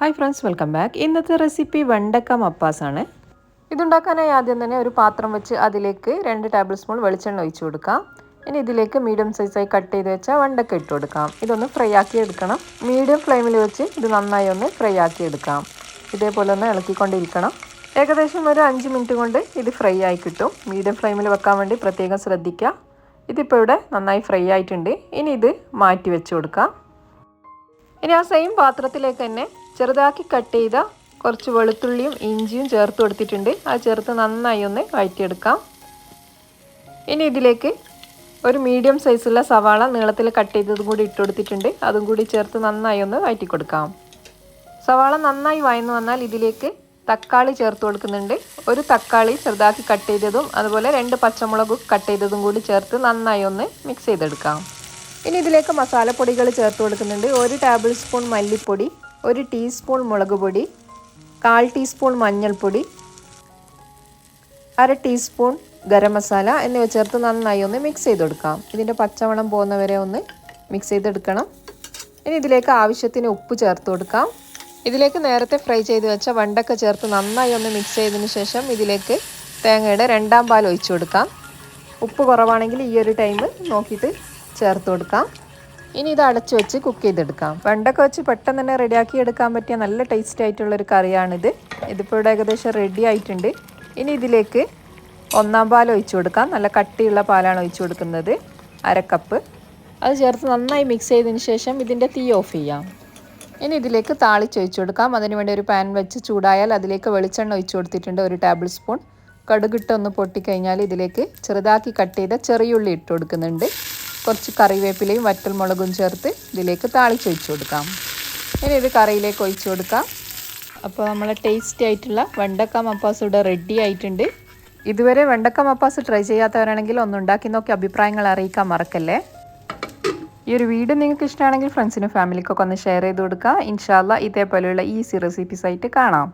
Hi friends welcome back ഇന്നത്തെ recipe വെണ്ടക്ക മപ്പാസാണ്. ഇതുണ്ടാക്കാനായി ആദ്യം തന്നെ ഒരു പാത്രം വെച്ച് അതിലേക്ക് രണ്ട് ടേബിൾ സ്പൂൺ വെളിച്ചെണ്ണ ഒഴിച്ചു കൊടുക്കാം. ഇനി ഇതിലേക്ക് മീഡിയം സൈസായി കട്ട് ചെയ്ത് വെച്ച വെണ്ടക്ക ഇട്ട് കൊടുക്കാം. ഇതൊന്ന് ഫ്രൈ ആക്കി എടുക്കണം. മീഡിയം ഫ്ലെയിമിൽ വെച്ച് ഇത് നന്നായി ഒന്ന് ഫ്രൈ ആക്കി എടുക്കാം. ഇതേപോലെ ഒന്ന് ഇളക്കിക്കൊണ്ടിരിക്കണം. ഏകദേശം ഒരു അഞ്ച് മിനിറ്റ് കൊണ്ട് ഇത് ഫ്രൈ ആയി കിട്ടും. മീഡിയം ഫ്ലെയിമിൽ വെക്കാൻ വേണ്ടി പ്രത്യേകം ശ്രദ്ധിക്കുക. ഇതിപ്പോൾ ഇവിടെ നന്നായി ഫ്രൈ ആയിട്ടുണ്ട്. ഇനി ഇത് മാറ്റി വെച്ച് കൊടുക്കാം. ഇനി ആ സെയിം പാത്രത്തിലേക്ക് തന്നെ ചെറുതാക്കി കട്ട് ചെയ്ത കുറച്ച് വെളുത്തുള്ളിയും ഇഞ്ചിയും ചേർത്ത് കൊടുത്തിട്ടുണ്ട്. അത് ചേർത്ത് നന്നായി ഒന്ന് വഴറ്റിയെടുക്കാം. ഇനി ഇതിലേക്ക് ഒരു മീഡിയം സൈസുള്ള സവാള നീളത്തിൽ കട്ട് ചെയ്തതും കൂടി ഇട്ട് കൊടുത്തിട്ടുണ്ട്. അതും കൂടി ചേർത്ത് നന്നായി ഒന്ന് വഴറ്റി കൊടുക്കാം സവാള നന്നായി വയന്നു വന്നാൽ ഇതിലേക്ക് തക്കാളി ചേർത്ത് കൊടുക്കുന്നുണ്ട്. ഒരു തക്കാളി ചെറുതാക്കി കട്ട് ചെയ്തതും അതുപോലെ രണ്ട് പച്ചമുളകും കട്ട് ചെയ്തതും കൂടി ചേർത്ത് നന്നായി ഒന്ന് മിക്സ് ചെയ്തെടുക്കാം. ഇനി ഇതിലേക്ക് മസാലപ്പൊടികൾ ചേർത്ത് കൊടുക്കുന്നുണ്ട്. ഒരു ടേബിൾ സ്പൂൺ മല്ലിപ്പൊടി ഒരു ടീസ്പൂൺ മുളക് പൊടി കാൽ ടീസ്പൂൺ മഞ്ഞൾപ്പൊടി അര ടീസ്പൂൺ ഗരം മസാല എന്നിവ ചേർത്ത് നന്നായി ഒന്ന് മിക്സ് ചെയ്ത് കൊടുക്കാം. ഇതിന്റെ പച്ചമണം പോകുന്നവരെ ഒന്ന് മിക്സ് ചെയ്തെടുക്കണം ഇനി ഇതിലേക്ക് ആവശ്യത്തിന് ഉപ്പ് ചേർത്ത് കൊടുക്കാം. ഇതിലേക്ക് നേരത്തെ ഫ്രൈ ചെയ്ത് വെച്ച വണ്ടക്ക ചേർത്ത് നന്നായി ഒന്ന് മിക്സ് ചെയ്തതിന് ശേഷം ഇതിലേക്ക് തേങ്ങയുടെ രണ്ടാം പാൽ ഒഴിച്ചു കൊടുക്കാം. ഉപ്പ് കുറവാണെങ്കിൽ ഈ ഒരു ടൈം നോക്കിയിട്ട് ചേർത്ത് കൊടുക്കാം. ഇനി ഇത് അടച്ചു വെച്ച് കുക്ക് ചെയ്തെടുക്കാം. വെണ്ടക്ക വെച്ച് പെട്ടെന്ന് തന്നെ റെഡിയാക്കി എടുക്കാൻ പറ്റിയ നല്ല ടേസ്റ്റി ആയിട്ടുള്ളൊരു കറിയാണിത്. ഇതിപ്പോൾ ഇവിടെ ഏകദേശം റെഡി ആയിട്ടുണ്ട്. ഇനി ഇതിലേക്ക് ഒന്നാം പാൽ ഒഴിച്ചു കൊടുക്കാം. നല്ല കട്ടിയുള്ള പാലാണ് ഒഴിച്ചു കൊടുക്കുന്നത്. അരക്കപ്പ് അത് ചേർത്ത് നന്നായി മിക്സ് ചെയ്തതിന് ശേഷം ഇതിന്റെ തീ ഓഫ് ചെയ്യാം. ഇനി ഇതിലേക്ക് താളിച്ചൊഴിച്ചു കൊടുക്കാം. അതിനുവേണ്ടി ഒരു പാൻ വെച്ച് ചൂടായാൽ അതിലേക്ക് വെളിച്ചെണ്ണ ഒഴിച്ചു കൊടുത്തിട്ടുണ്ട് ഒരു ടേബിൾ സ്പൂൺ കടുകിട്ട് ഒന്ന് പൊട്ടിക്കഴിഞ്ഞാൽ ഇതിലേക്ക് ചെറുതാക്കി കട്ട് ചെയ്ത ചെറിയുള്ളി ഇട്ട് കൊടുക്കുന്നുണ്ട്. കുറച്ച് കറിവേപ്പിലയും വറ്റൽമുളകും ചേർത്ത് ഇതിലേക്ക് താളിച്ചൊഴിച്ചു കൊടുക്കാം. ഇനി ഇത് കറിയിലേക്ക് ഒഴിച്ചു കൊടുക്കാം. അപ്പോൾ നമ്മളെ ടേസ്റ്റി ആയിട്ടുള്ള വെണ്ടക്ക മപ്പാസ് ഇവിടെ റെഡി ആയിട്ടുണ്ട്. ഇതുവരെ വെണ്ടക്ക മപ്പാസ് ട്രൈ ചെയ്യാത്തവരാണെങ്കിൽ ഒന്ന് ഉണ്ടാക്കി നോക്കി അഭിപ്രായങ്ങൾ അറിയിക്കാൻ മറക്കല്ലേ? ഈ ഒരു വീഡിയോ നിങ്ങൾക്ക് ഇഷ്ടമാണെങ്കിൽ ഫ്രണ്ട്സിനും ഫാമിലിക്കൊക്കെ ഒന്ന് ഷെയർ ചെയ്ത് കൊടുക്കുക. ഇൻഷാല്ല ഇതേപോലെയുള്ള ഈസി റെസിപ്പീസ് ആയിട്ട് കാണാം.